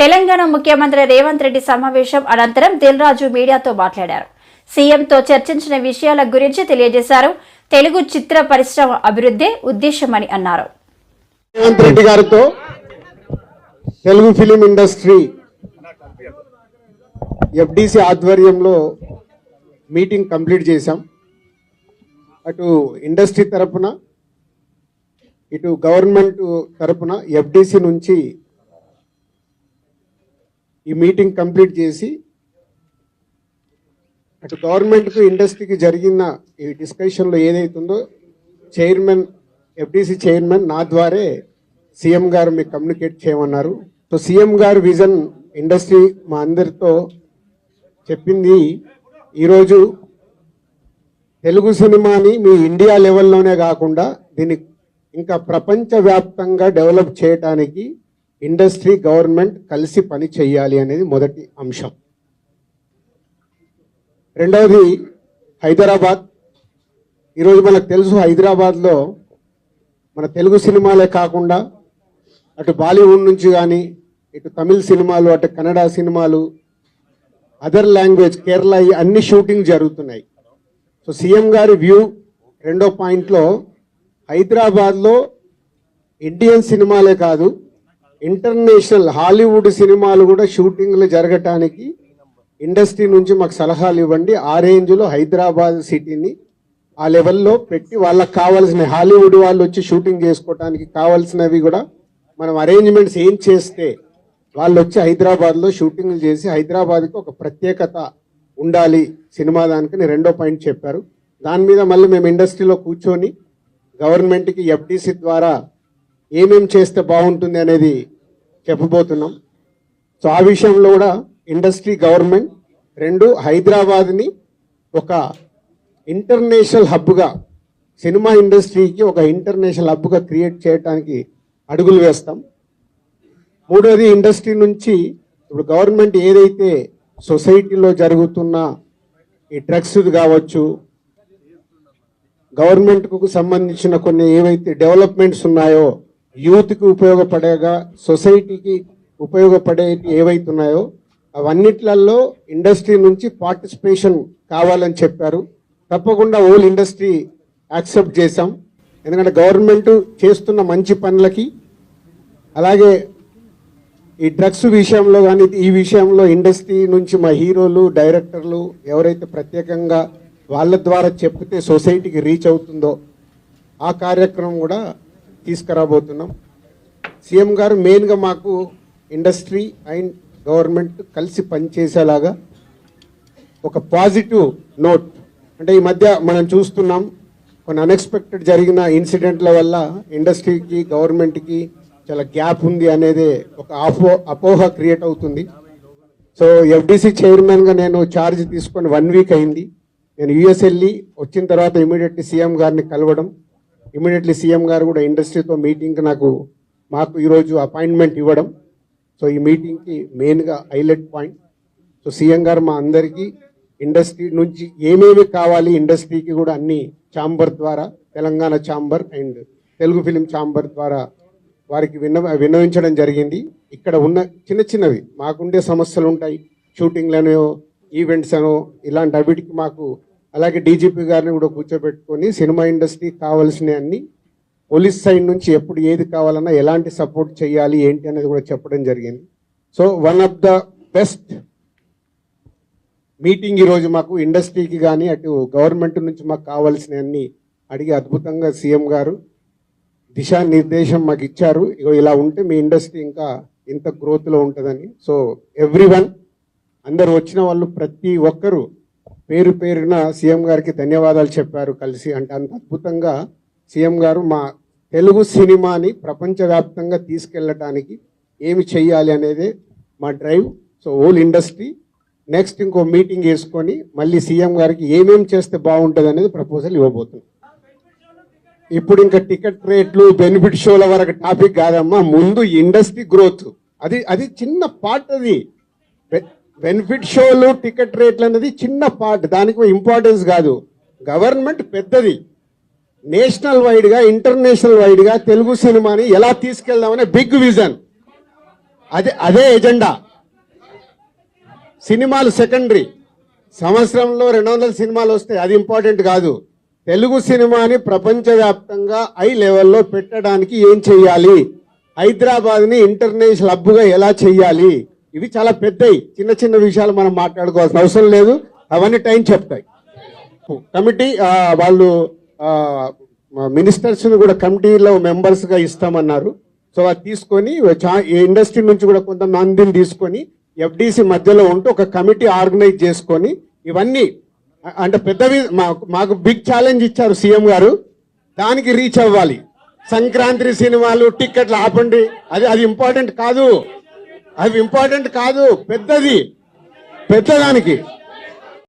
తెలంగాణ ముఖ్యమంత్రి రేవంత్ రెడ్డి సమావేశం అనంతరం దిల్రాజు మీడియాతో మాట్లాడారు. సీఎంతో చర్చించిన విషయాల గురించి తెలియజేశారు. తెలుగు చిత్ర పరిశ్రమ అభివృద్ధే ఉద్దేశమని అన్నారు. రేవంత్ రెడ్డి గారితో తెలుగు ఫిలిం ఇండస్ట్రీ ఎఫ్డిసి ఆధ్వర్యంలో మీటింగ్ కంప్లీట్ చేశాం. అటు ఇండస్ట్రీ తరపున ఇటు గవర్నమెంట్ తరపున ఎఫ్డిసి నుంచి ఈ మీటింగ్ కంప్లీట్ చేసి అటు గవర్నమెంట్కు ఇండస్ట్రీకి జరిగిన ఈ డిస్కషన్లో ఏదైతుందో చైర్మన్ ఎఫ్డిసి చైర్మన్ నా ద్వారే సీఎం గారు మీకు కమ్యూనికేట్ చేయమన్నారు. సో సీఎం గారు విజన్ ఇండస్ట్రీ మా అందరితో చెప్పింది ఈరోజు తెలుగు సినిమాని మీ ఇండియా లెవెల్లోనే కాకుండా దీన్ని ఇంకా ప్రపంచవ్యాప్తంగా డెవలప్ చేయడానికి ఇండస్ట్రీ గవర్నమెంట్ కలిసి పని చేయాలి అనేది మొదటి అంశం. రెండవది హైదరాబాద్. ఈరోజు మనకు తెలుసు హైదరాబాద్లో మన తెలుగు సినిమాలే కాకుండా అటు బాలీవుడ్ నుంచి కానీ ఇటు తమిళ్ సినిమాలు అటు కన్నడ సినిమాలు అదర్ లాంగ్వేజ్ కేరళ అన్ని షూటింగ్ జరుగుతున్నాయి. సో సీఎం గారి వ్యూ రెండో పాయింట్లో హైదరాబాద్లో ఇండియన్ సినిమాలే కాదు ఇంటర్నేషనల్ హాలీవుడ్ సినిమాలు కూడా షూటింగ్లు జరగటానికి ఇండస్ట్రీ నుంచి మాకు సలహాలు ఇవ్వండి. ఆ రేంజ్లో హైదరాబాద్ సిటీని ఆ లెవెల్లో పెట్టి వాళ్ళకి కావాల్సిన హాలీవుడ్ వాళ్ళు వచ్చి షూటింగ్ చేసుకోవడానికి కావాల్సినవి కూడా మనం అరేంజ్మెంట్స్ ఏం చేస్తే వాళ్ళు వచ్చి హైదరాబాద్లో షూటింగ్లు చేసి హైదరాబాద్కి ఒక ప్రత్యేకత ఉండాలి సినిమా దానికని రెండో పాయింట్ చెప్పారు. దాని మీద మళ్ళీ మేము ఇండస్ట్రీలో కూర్చొని గవర్నమెంట్కి ఎఫ్డీసీ ద్వారా ఏమేం చేస్తే బాగుంటుంది అనేది చెప్పబోతున్నాం. సో ఆ విషయంలో కూడా ఇండస్ట్రీ గవర్నమెంట్ రెండు హైదరాబాద్ని ఒక ఇంటర్నేషనల్ హబ్గా సినిమా ఇండస్ట్రీకి ఒక ఇంటర్నేషనల్ హబ్గా క్రియేట్ చేయడానికి అడుగులు వేస్తాం. మూడోది ఇండస్ట్రీ నుంచి ఇప్పుడు గవర్నమెంట్ ఏదైతే సొసైటీలో జరుగుతున్న ఈ డ్రగ్స్ కావచ్చు గవర్నమెంట్కు సంబంధించిన కొన్ని ఏవైతే డెవలప్మెంట్స్ ఉన్నాయో యూత్కి ఉపయోగపడేగా సొసైటీకి ఉపయోగపడే ఏవైతున్నాయో అవన్నిట్లలో ఇండస్ట్రీ నుంచి పార్టిసిపేషన్ కావాలని చెప్పారు. తప్పకుండా ఓల్ ఇండస్ట్రీ యాక్సెప్ట్ చేశాం. ఎందుకంటే గవర్నమెంట్ చేస్తున్న మంచి పనులకి అలాగే ఈ డ్రగ్స్ విషయంలో కానీ ఈ విషయంలో ఇండస్ట్రీ నుంచి మా హీరోలు డైరెక్టర్లు ఎవరైతే ప్రత్యేకంగా వాళ్ళ ద్వారా చెప్తే సొసైటీకి రీచ్ అవుతుందో ఆ కార్యక్రమం కూడా తీసుకురాబోతున్నాం. సీఎం గారు మెయిన్గా మాకు ఇండస్ట్రీ అండ్ గవర్నమెంట్ కలిసి పనిచేసేలాగా ఒక పాజిటివ్ నోట్ అంటే ఈ మధ్య మనం చూస్తున్నాం కొన్ని అన్ఎక్స్పెక్టెడ్ జరిగిన ఇన్సిడెంట్ల వల్ల ఇండస్ట్రీకి గవర్నమెంట్కి చాలా గ్యాప్ ఉంది అనేది ఒక అపో అపోహ క్రియేట్ అవుతుంది. సో ఎఫ్డిసి చైర్మన్గా నేను ఛార్జ్ తీసుకొని వన్ వీక్ అయింది. నేను యుఎస్ వెళ్ళి వచ్చిన తర్వాత ఇమీడియట్లీ సీఎం గారిని కలవడం ఇమీడియట్లీ సీఎం గారు కూడా ఇండస్ట్రీతో మీటింగ్కి నాకు మాకు ఈరోజు అపాయింట్మెంట్ ఇవ్వడం. సో ఈ మీటింగ్కి మెయిన్గా హైలైట్ పాయింట్ సో సీఎం గారు మా అందరికీ ఇండస్ట్రీ నుంచి ఏమేమి కావాలి ఇండస్ట్రీకి కూడా అన్ని ఛాంబర్ ద్వారా Telangana chamber and Telugu film chamber ద్వారా వారికి విన్న విన్నవించడం జరిగింది. ఇక్కడ ఉన్న చిన్న చిన్నవి మాకుండే సమస్యలు ఉంటాయి. షూటింగ్లను ఈవెంట్స్ అనో ఇలాంటి అవిటికి మాకు అలాగే డీజీపీ గారిని కూడా కూర్చోబెట్టుకొని సినిమా ఇండస్ట్రీకి కావాల్సిన అన్ని పోలీస్ సైడ్ నుంచి ఎప్పుడు ఏది కావాలన్నా ఎలాంటి సపోర్ట్ చేయాలి ఏంటి అనేది కూడా చెప్పడం జరిగింది. So one of the best meeting ఈరోజు మాకు ఇండస్ట్రీకి కానీ అటు గవర్నమెంట్ నుంచి మాకు కావాల్సినవన్నీ అడిగి అద్భుతంగా సీఎం గారు దిశానిర్దేశం మాకు ఇచ్చారు. ఇగో ఇలా ఉంటే మీ ఇండస్ట్రీ ఇంకా ఇంత గ్రోత్లో ఉంటుందని. సో ఎవ్రీవన్ అందరు వచ్చిన వాళ్ళు ప్రతి ఒక్కరూ పేరు పేరున సీఎం గారికి ధన్యవాదాలు చెప్పారు కలిసి. అంటే అంత అద్భుతంగా సీఎం గారు మా తెలుగు సినిమాని ప్రపంచవ్యాప్తంగా తీసుకెళ్ళటానికి ఏమి చెయ్యాలి అనేది మా drive. So all industry. Next ఇంకో మీటింగ్ వేసుకొని మళ్ళీ సీఎం గారికి ఏమేం చేస్తే బాగుంటుంది అనేది ప్రపోజల్ ఇవ్వబోతున్నాం. ఇప్పుడు ఇంకా టికెట్ రేట్లు బెనిఫిట్ షోల వరకు టాపిక్ కాదమ్మా ముందు ఇండస్ట్రీ గ్రోత్. అది అది చిన్న పార్ట్ అది బెనిఫిట్ షోలు టికెట్ రేట్లు అనేది చిన్న పార్ట్ దానికి ఇంపార్టెన్స్ కాదు. గవర్నమెంట్ పెద్దది. నేషనల్ వైడ్గా ఇంటర్నేషనల్ వైడ్గా తెలుగు సినిమాని ఎలా తీసుకెళ్దామనే బిగ్ విజన్. అదే అదే ఎజెండా. సినిమాలు సెకండరీ. సంవత్సరంలో రెండు వందల సినిమాలు వస్తాయి. అది ఇంపార్టెంట్ కాదు. తెలుగు సినిమాని ప్రపంచవ్యాప్తంగా ఐ లెవెల్లో పెట్టడానికి ఏం చెయ్యాలి? హైదరాబాద్ని ఇంటర్నేషనల్ హబ్గా ఎలా చెయ్యాలి? ఇవి చాలా పెద్దవి చిన్న చిన్న విషయాలు మనం మాట్లాడుకోవాల్సిన అవసరం లేదు. అవన్నీ టైం చెప్తాయి. కమిటీ వాళ్ళు మినిస్టర్స్ కూడా కమిటీలో మెంబర్స్గా ఇస్తామన్నారు. సో అది తీసుకొని చా- ఈ ఇండస్ట్రీ నుంచి కూడా కొంతమందిని తీసుకొని ఎఫ్డిసి మధ్యలో ఉంటూ ఒక కమిటీ ఆర్గనైజ్ చేసుకొని ఇవన్నీ అంటే పెద్దవి మాకు మాకు బిగ్ ఛాలెంజ్ ఇచ్చారు సీఎం గారు. దానికి రీచ్ అవ్వాలి. సంక్రాంతి సినిమాలు టిక్కెట్లు ఆపండి. అది అది ఇంపార్టెంట్ కాదు. అవి ఇంపార్టెంట్ కాదు పెద్దది పెద్దదానికి.